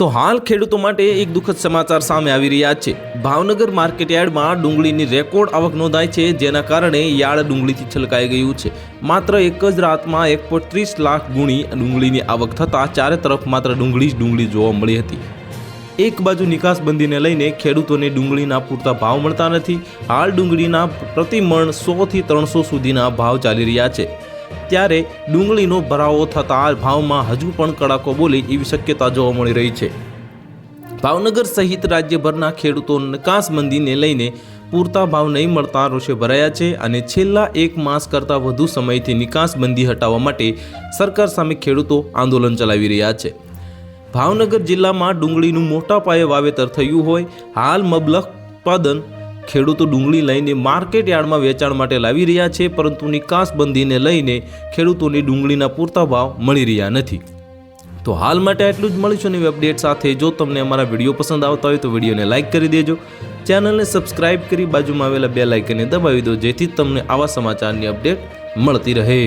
તો હાલ ખેડૂતો માટે એક દુઃખદ સમાચાર સામે આવી રહ્યા છે. ભાવનગર માર્કેટ યાર્ડમાં ડુંગળીની રેકોર્ડ આવક નોંધાઈ છે, જેના કારણે યાર્ડ ડુંગળીથી છલકાઈ ગયું છે. માત્ર એક જ રાતમાં એક ત્રીસ લાખ ગુણી ડુંગળીની આવક થતાં ચારે તરફ માત્ર ડુંગળી જ ડુંગળી જોવા મળી હતી. એક બાજુ નિકાસબંધીને લઈને ખેડૂતોને ડુંગળીના પૂરતા ભાવ મળતા નથી. હાલ ડુંગળીના પ્રતિ મણ સોથી ત્રણસો સુધીના ભાવ ચાલી રહ્યા છે. ત્યારે ડુંગળીનો ભરાવો થતાં ભાવમાં હજુ પણ કડાકો બોલે એવી શક્યતા જોવા મળી રહી છે. ભાવનગર સહિત રાજ્યભરના ખેડૂતો નિકાસબંધીને લઈને પૂરતા ભાવ નહીં મળતા રોષે ભરાયા છે અને છેલ્લા એક માસ કરતાં વધુ સમયથી નિકાસબંધી હટાવવા માટે સરકાર સામે ખેડૂતો આંદોલન ચલાવી રહ્યા છે. ભાવનગર જિલ્લામાં ડુંગળીનું મોટા પાયે વાવેતર થયું હોય, હાલ મબલખ ઉત્પાદન ખેડૂતો ડુંગળી લઈને માર્કેટ યાર્ડમાં વેચાણ માટે લાવી રહ્યા છે, પરંતુ નિકાસબંધીને લઈને ખેડૂતોને ડુંગળીના પૂરતા ભાવ મળી રહ્યા નથી. તો હાલ માટે આટલું જ મળીશું નવી અપડેટ સાથે. જો તમને અમારા વીડિયો પસંદ આવતા હોય તો વિડીયોને લાઇક કરી દેજો. ચેનલને સબસ્ક્રાઇબ કરી બાજુમાં આવેલા બે લાઇકને દબાવી દો, જેથી તમને આવા સમાચારની અપડેટ મળતી રહે.